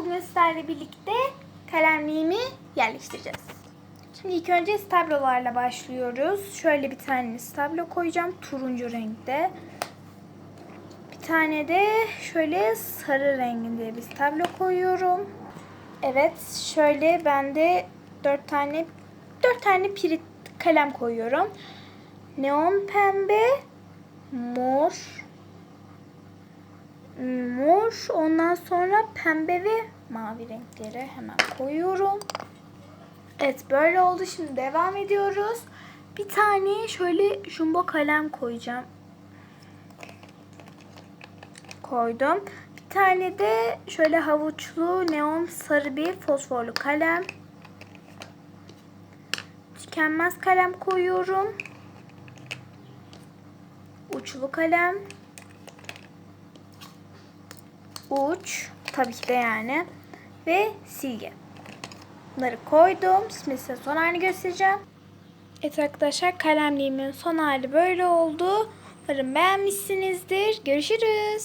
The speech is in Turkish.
Bugün sizlerle birlikte kalemliğimi yerleştireceğiz. Şimdi ilk önce stablolarla başlıyoruz. Şöyle bir tane stablo koyacağım. Turuncu renkte. Bir tane de şöyle sarı renginde bir stablo koyuyorum. Evet şöyle ben de dört tane dört tane pirit kalem koyuyorum. Neon pembe, mor ondan sonra pembe ve mavi renkleri hemen koyuyorum. Evet böyle oldu. Şimdi devam ediyoruz. Bir tane şöyle jumbo kalem koyacağım. Koydum. Bir tane de şöyle havuçlu neon sarı bir fosforlu kalem. Tükenmez kalem koyuyorum. Uçlu kalem. Uç. Tabii ki de yani. Ve silgi. Bunları koydum. Şimdi size son halini göstereceğim. Evet arkadaşlar kalemliğimin son hali böyle oldu. Umarım beğenmişsinizdir. Görüşürüz.